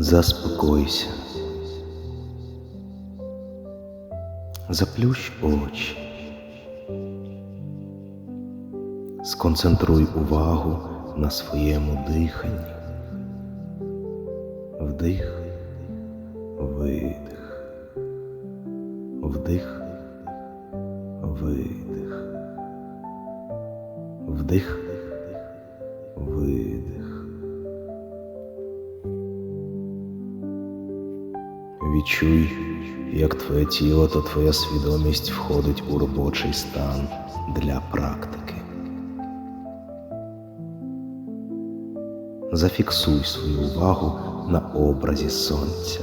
Заспокойся. Заплющ очі. Сконцентруй увагу на своєму диханні. Вдих, видих. Вдих, видих. Вдих, Відчуй, як твоє тіло та твоя свідомість входить у робочий стан для практики. Зафіксуй свою увагу на образі сонця.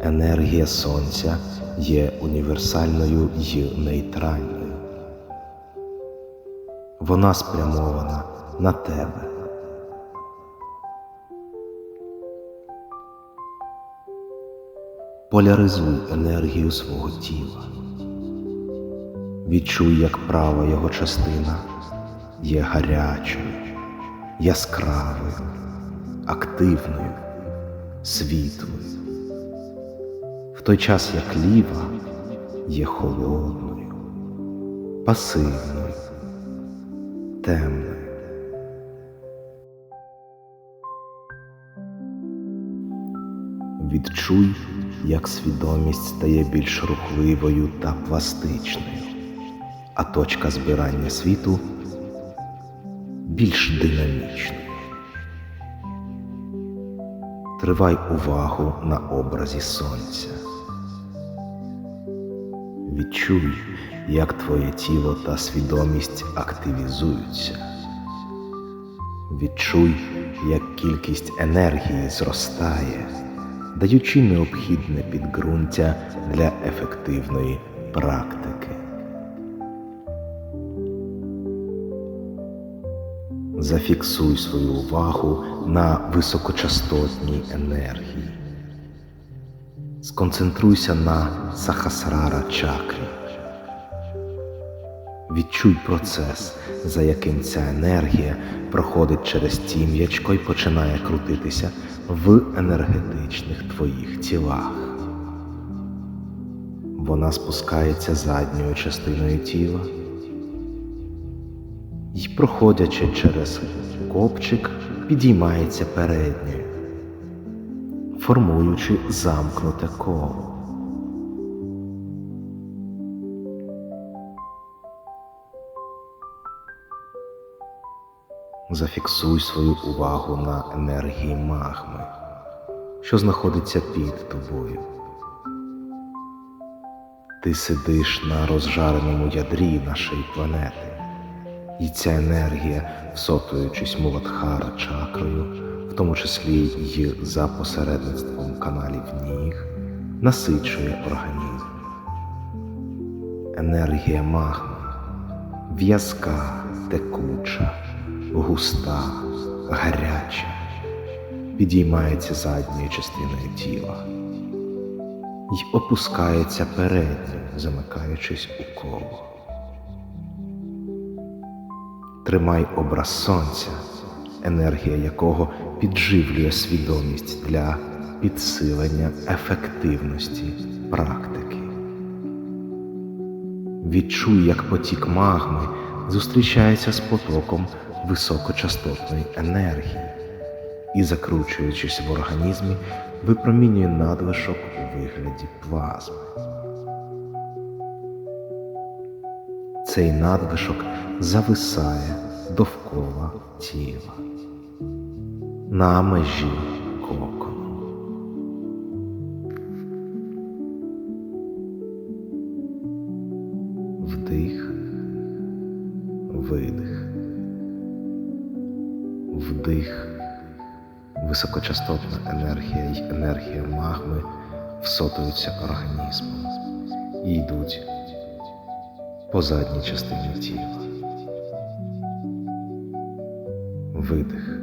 Енергія сонця є універсальною й нейтральною. Вона спрямована на тебе. Поляризуй енергію свого тіла. Відчуй, як права його частина є гарячою, яскравою, активною, світлою, в той час як ліва є холодною, пасивною, темною. Відчуй, як свідомість стає більш рухливою та пластичною, а точка збирання світу більш динамічною. Тривай увагу на образі сонця. Відчуй, як твоє тіло та свідомість активізуються. Відчуй, як кількість енергії зростає, даючи необхідне підґрунтя для ефективної практики. Зафіксуй свою увагу на високочастотній енергії. Сконцентруйся на сахасрара чакрі. Відчуй процес, за яким ця енергія проходить через тім'ячко і починає крутитися в енергетичних твоїх тілах. Вона спускається задньою частиною тіла і, проходячи через копчик, підіймається передньою, формуючи замкнуте коло. Зафіксуй свою увагу на енергії магми, що знаходиться під тобою. Ти сидиш на розжареному ядрі нашої планети, і ця енергія, всотуючись Муладхара чакрою, в тому числі й за посередництвом каналів ніг, насичує організм. Енергія магми в'язка, текуча, густа, гаряча, підіймається задньою частиною тіла й опускається передньою, замикаючись у коло. Тримай образ сонця, енергія якого підживлює свідомість для підсилення ефективності практики. Відчуй, як потік магми зустрічається з потоком високочастотної енергії і, закручуючись в організмі, випромінює надлишок у вигляді плазми. Цей надлишок зависає довкола тіла на межі високочастотна енергія й енергія магми всотуються організмом і йдуть по задній частині тіла. Видих.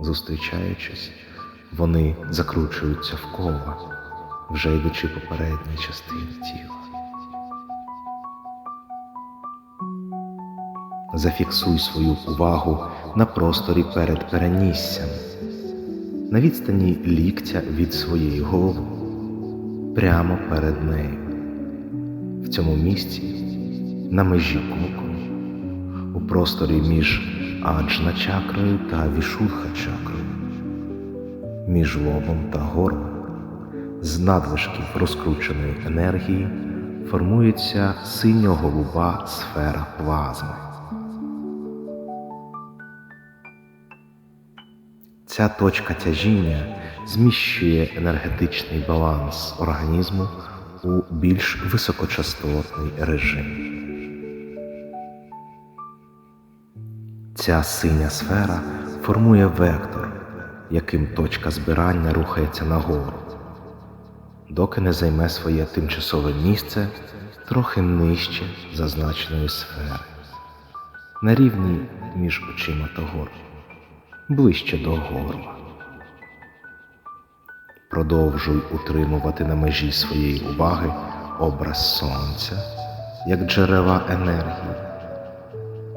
Зустрічаючись, вони закручуються в кола, вже йдучи по передній частині тіла. Зафіксуй свою увагу на просторі перед переніссям, на відстані ліктя від своєї голови, прямо перед нею. В цьому місці, на межі оку, у просторі між аджна чакрою та вішудха чакрою, між лобом та горлом, з надлишків розкрученої енергії формується синьо-голуба сфера плазми. Ця точка тяжіння зміщує енергетичний баланс організму у більш високочастотний режим. Ця синя сфера формує вектор, яким точка збирання рухається нагору, доки не займе своє тимчасове місце трохи нижче зазначеної сфери, на рівні між очима та горлом ближче до горла. Продовжуй утримувати на межі своєї уваги образ сонця як джерела енергії.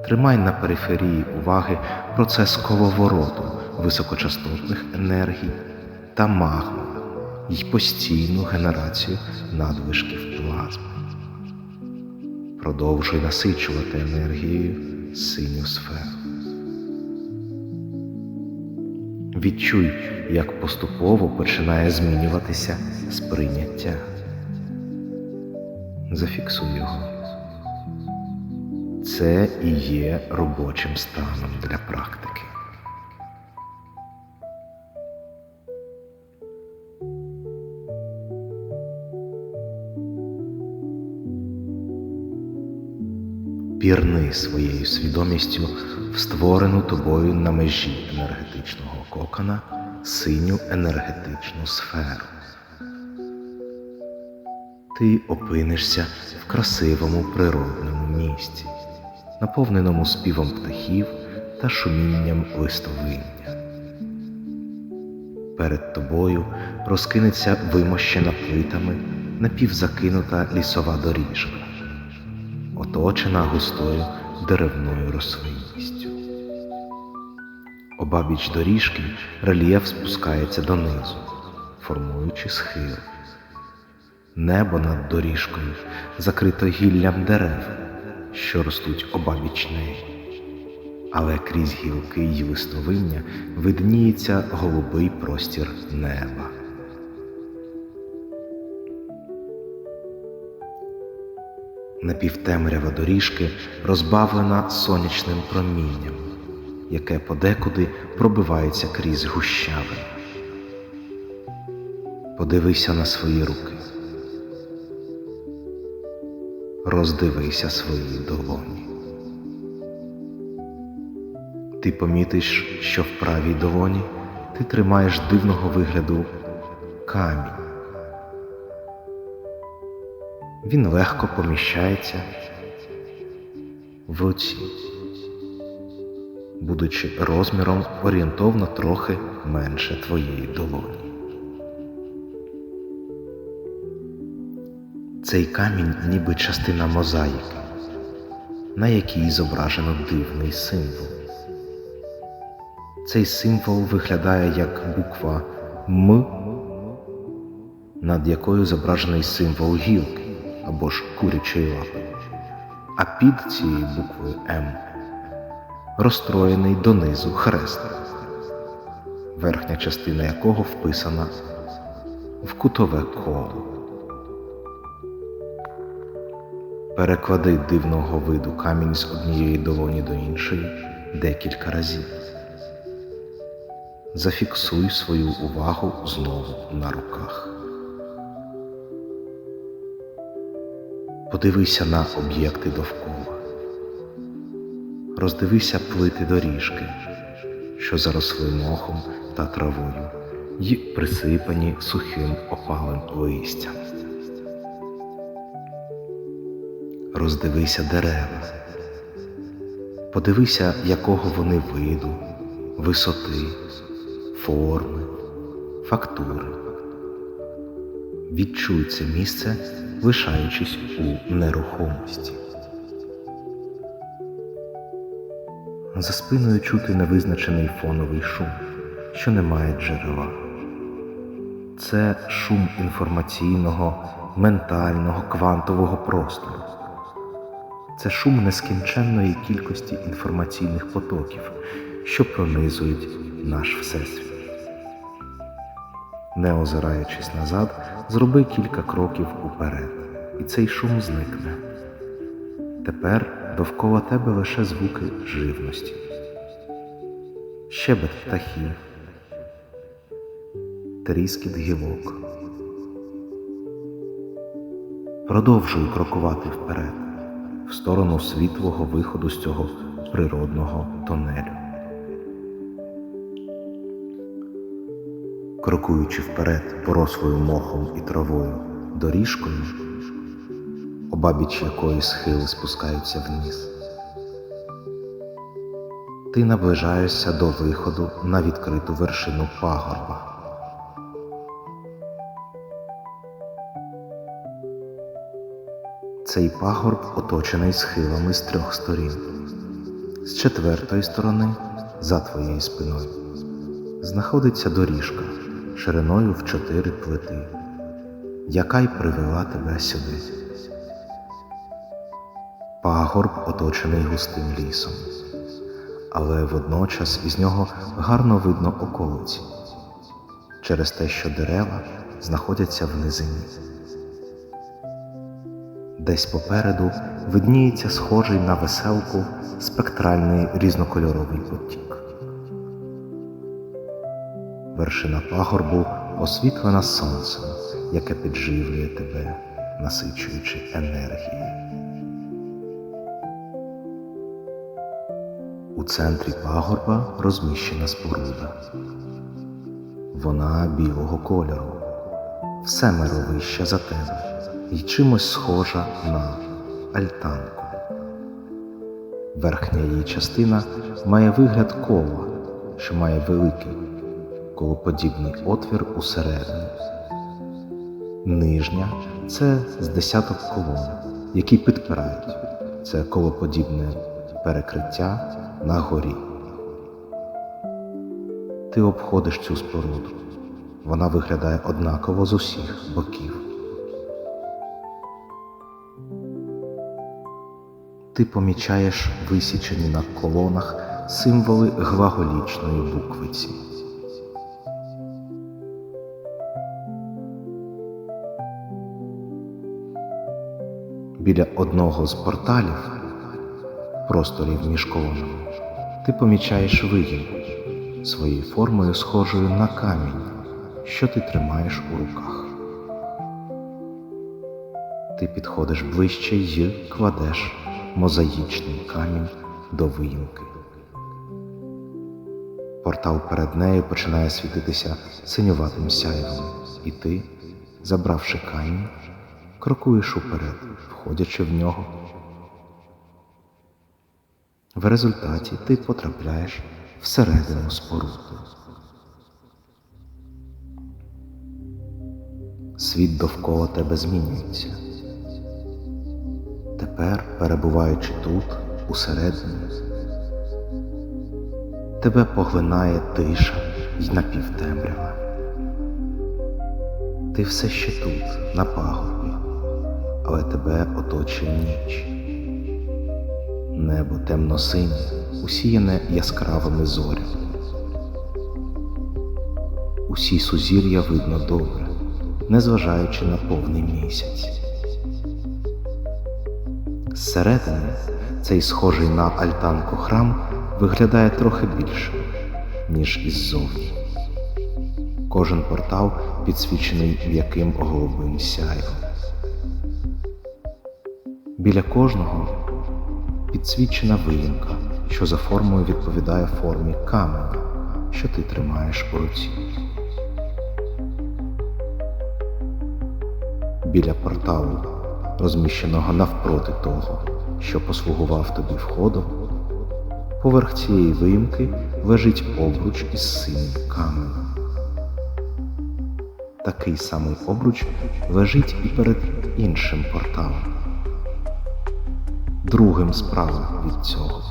Тримай на периферії уваги процес коловороту високочастотних енергій та магми й постійну генерацію надвишків плазми. Продовжуй насичувати енергією синю сферу. Відчуй, як поступово починає змінюватися сприйняття. Зафіксуй його. Це і є робочим станом для практики. Пірни своєю свідомістю в створену тобою на межі енергетичного кокона синю енергетичну сферу. Ти опинишся в красивому природному місці, наповненому співом птахів та шумінням листовиння. Перед тобою розкинеться вимощена плитами напівзакинута лісова доріжка оточена густою деревною рослинністю. Обабіч доріжки рельєф спускається донизу, формуючи схил. Небо над доріжкою закрито гіллям дерев, що ростуть обабіч неї, але крізь гілки й листовиння видніється голубий простір неба. Напівтемрява доріжки розбавлена сонячним промінням, яке подекуди пробивається крізь гущави. Подивися на свої руки. Роздивися свої долоні. Ти помітиш, що в правій долоні ти тримаєш дивного вигляду камінь. Він легко поміщається в руці, будучи розміром орієнтовно трохи менше твоєї долоні. Цей камінь ніби частина мозаїки, на якій зображено дивний символ. Цей символ виглядає як буква М, над якою зображений символ гілки або ж курячої лапи, а під цією буквою М розстроєний донизу хрест, верхня частина якого вписана в кутове коло. Переклади дивного виду камінь з однієї долоні до іншої декілька разів. Зафіксуй свою увагу знову на руках. Подивися на об'єкти довкола, роздивися плити доріжки, що заросли мохом та травою й присипані сухим опалим листям. Роздивися дерева, подивися, якого вони виду, висоти, форми, фактури. Відчуй це місце лишаючись у нерухомості. За спиною чути невизначений фоновий шум, що не має джерела. Це шум інформаційного, ментального, квантового простору. Це шум нескінченної кількості інформаційних потоків, що пронизують наш Всесвіт. Не озираючись назад, зроби кілька кроків уперед, і цей шум зникне. Тепер довкола тебе лише звуки живності, щебет птахів, тріскіт гілок. Продовжуй крокувати вперед, в сторону світлого виходу з цього природного тонелю. Крокуючи вперед порослою мохом і травою доріжкою, обабіч якої схили спускаються вниз. Ти наближаєшся до виходу на відкриту вершину пагорба. Цей пагорб оточений схилами з трьох сторін. З четвертої сторони, за твоєю спиною, знаходиться доріжка шириною в чотири плити, яка й привела тебе сюди. Пагорб оточений густим лісом, але водночас із нього гарно видно околиці через те, що дерева знаходяться в низині. Десь попереду видніється схожий на веселку спектральний різнокольоровий потік. Вершина пагорбу освітлена сонцем, яке підживлює тебе, насичуючи енергією. У центрі пагорба розміщена споруда. Вона білого кольору, все вища за тебе і чимось схожа на альтанку. Верхня її частина має вигляд кола, що має великий колоподібний отвір усередині. Нижня це з десяток колон, які підпирають це колоподібне перекриття на горі. Ти обходиш цю споруду. Вона виглядає однаково з усіх боків. Ти помічаєш висічені на колонах символи глаголічної буквиці. Біля одного з порталів, просторів між колонами, ти помічаєш вигінку своєю формою схожою на камінь, що ти тримаєш у руках. Ти підходиш ближче й кладеш мозаїчний камінь до виїмки. Портал перед нею починає світитися синюватим сяйвом, і ти, забравши камінь, крокуєш уперед, входячи в нього. В результаті ти потрапляєш всередину споруди. Світ довкола тебе змінюється. Тепер, перебуваючи тут, усередині, тебе поглинає тиша й напівтемрява. Ти все ще тут, на пагорбі, але тебе оточує ніч. Небо темно-синє, усіяне яскравими зорями. Усі сузір'я видно добре, незважаючи на повний місяць. Зсередини цей схожий на альтанку храм виглядає трохи більшим, ніж іззовні. Кожен портал підсвічений м'яким голубим сяйвом. Біля кожного підсвічена виїмка, що за формою відповідає формі каменя, що ти тримаєш у руці. Біля порталу розміщеного навпроти того, що послугував тобі входом, поверх цієї виїмки лежить обруч із синім каменем. Такий самий обруч лежить і перед іншим порталом, другим справа від цього.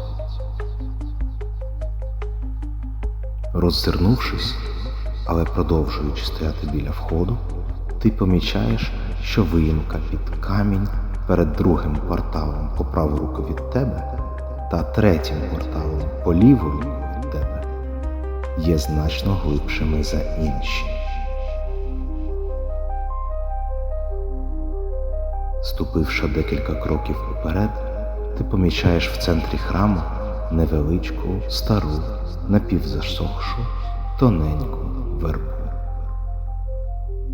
Роззирнувшись, але продовжуючи стояти біля входу, ти помічаєш, що виїмка під камінь перед другим порталом по праву руку від тебе та третім порталом по ліву руку від тебе є значно глибшими за інші. Ступивши декілька кроків уперед, ти помічаєш в центрі храму невеличку, стару, напівзасохшу, тоненьку вербу.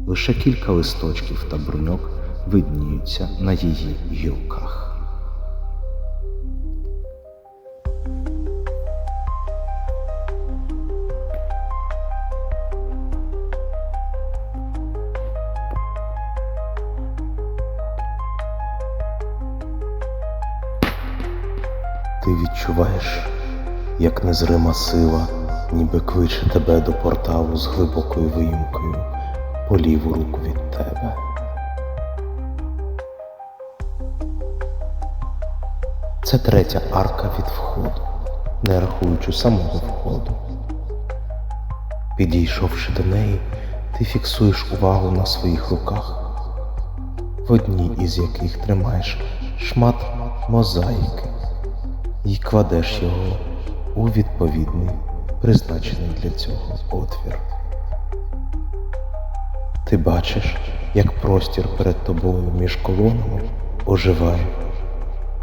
Лише кілька листочків та бруньок видніються на її гілках. Ти відчуваєш, як незрима сила, ніби кличе тебе до порталу з глибокою виїмкою по ліву руку від тебе. Це третя арка від входу, не рахуючи самого входу. Підійшовши до неї, ти фіксуєш увагу на своїх руках, в одній із яких тримаєш шмат мозаїки і кладеш його у відповідний призначений для цього отвір. Ти бачиш, як простір перед тобою між колонами оживає,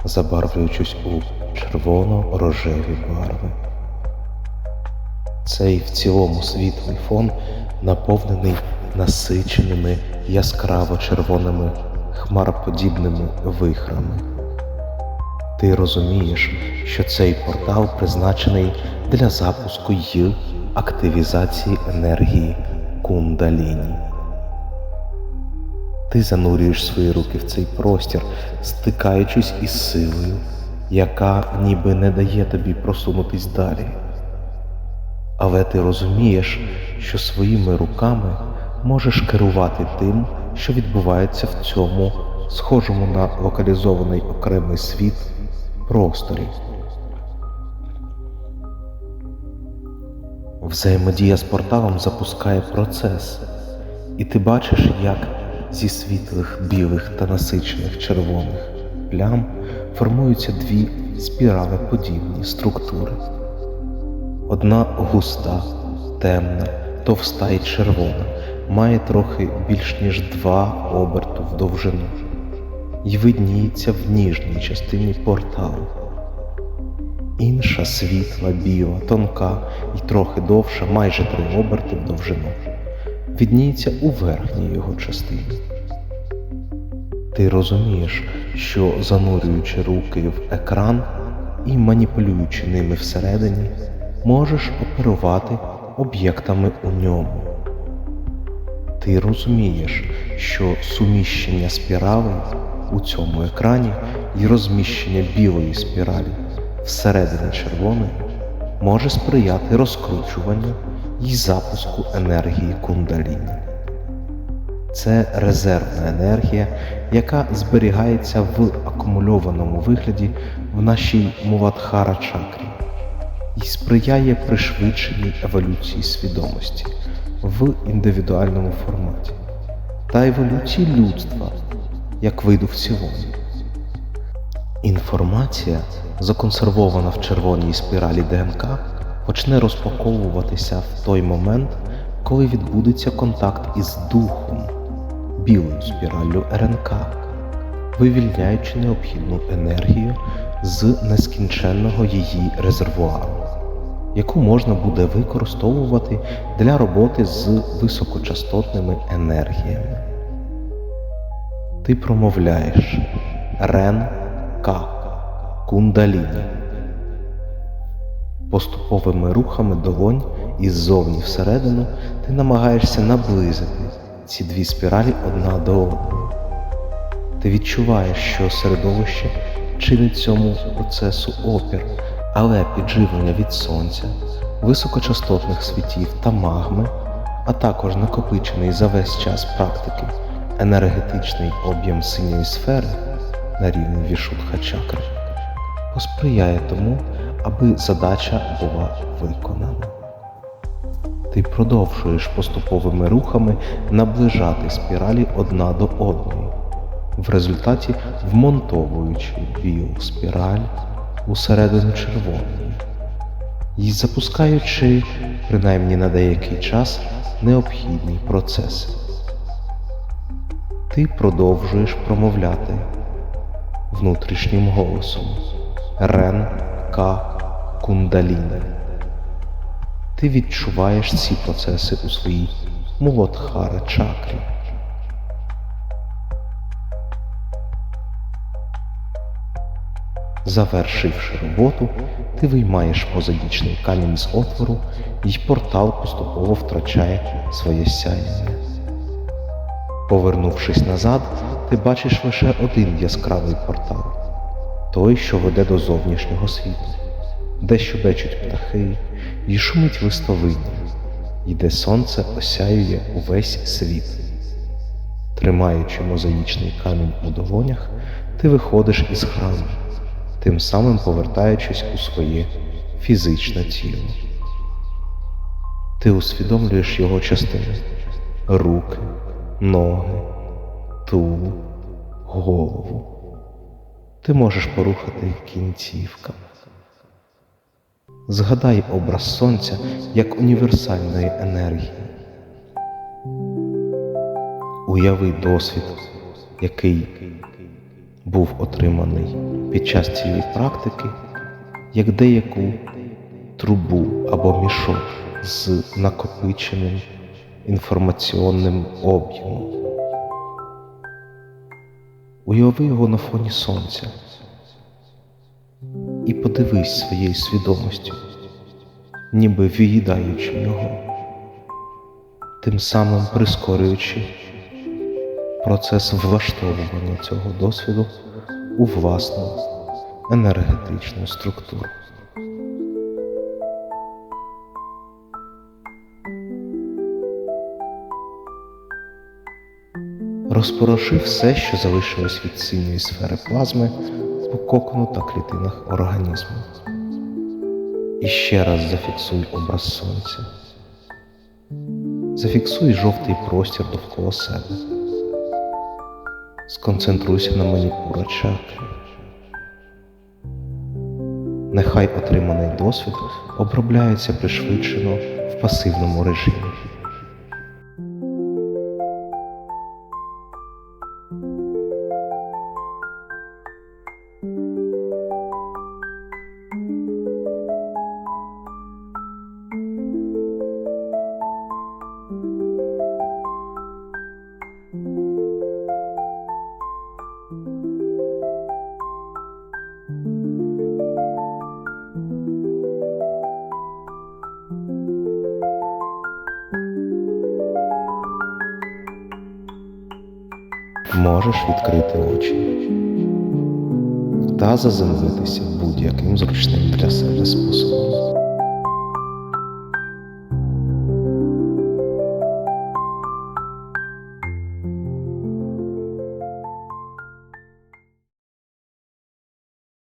забарвлюючись у червоно-рожеві барви. Цей в цілому світлий фон наповнений насиченими яскраво червоними хмароподібними вихрами. Ти розумієш, що цей портал призначений для запуску й активізації енергії кундаліні. Ти занурюєш свої руки в цей простір, стикаючись із силою, яка ніби не дає тобі просунутись далі. Але ти розумієш, що своїми руками можеш керувати тим, що відбувається в цьому схожому на локалізований окремий світ просторі. Взаємодія з порталом запускає процес, і ти бачиш, як зі світлих білих та насичених червоних плям формуються дві спіралеподібні структури. Одна густа, темна, товста і червона, має трохи більш ніж два оберту в довжину і видніється в ніжній частині порталу. Інша світла, біла, тонка і трохи довша, майже три оберти в довжину, відніється у верхній його частині. Ти розумієш, що занурюючи руки в екран і маніпулюючи ними всередині, можеш оперувати об'єктами у ньому. Ти розумієш, що суміщення спіралей у цьому екрані і розміщення білої спіралі всередині червоної може сприяти розкручуванню і запуску енергії кундаліні. Це резервна енергія, яка зберігається в акумульованому вигляді в нашій Мувадхара чакрі і сприяє пришвидшеній еволюції свідомості в індивідуальному форматі та еволюції людства як виду в цілому. Інформація, законсервована в червоній спіралі ДНК, почне розпаковуватися в той момент, коли відбудеться контакт із духом, білою спіраллю РНК, вивільняючи необхідну енергію з нескінченного її резервуару, яку можна буде використовувати для роботи з високочастотними енергіями. Ти промовляєш Рен Ка Кундаліні. Поступовими рухами долонь іззовні всередину ти намагаєшся наблизити ці дві спіралі одна до одної. Ти відчуваєш, що середовище чинить цьому процесу опір, але підживлення від сонця, високочастотних світів та магми, а також накопичений за весь час практики енергетичний об'єм синьої сфери на рівні вішутха чакри посприяє тому, аби задача була виконана. Ти продовжуєш поступовими рухами наближати спіралі одна до одної, в результаті вмонтовуючи біоспіраль усередину червоної і запускаючи, принаймні на деякий час, необхідні процеси. Ти продовжуєш промовляти внутрішнім голосом Рен Ка Кундаліни. Ти відчуваєш ці процеси у своїй Мулотхара чакрі. Завершивши роботу, ти виймаєш мозаїчний камінь з отвору, і портал поступово втрачає своє сяєння. Повернувшись назад, ти бачиш лише один яскравий портал той, що веде до зовнішнього світу, де щебечуть птахи і шумить листовиння, і де сонце осяює увесь світ. Тримаючи мозаїчний камінь у долонях, ти виходиш із храму, тим самим повертаючись у своє фізичне тіло. Ти усвідомлюєш його частини руки, ноги, тулуб, голову. Ти можеш порухати кінцівками. Згадай образ сонця як універсальної енергії. Уяви досвід, який був отриманий під час цієї практики, як деяку трубу або мішок з накопиченим інформаційним об'ємом. Уяви його на фоні сонця і подивись своєю свідомістю, ніби в'їдаючи його, тим самим прискорюючи процес влаштовування цього досвіду у власну енергетичну структуру. Розпороши все, що залишилось від синьої сфери плазми по кокону та клітинах організму. І ще раз зафіксуй образ сонця. Зафіксуй жовтий простір довкола себе. Сконцентруйся на маніпура чакри. Нехай отриманий досвід обробляється пришвидшено в пасивному режимі. Можеш відкрити очі та заземлитися будь-яким зручним для себе способом.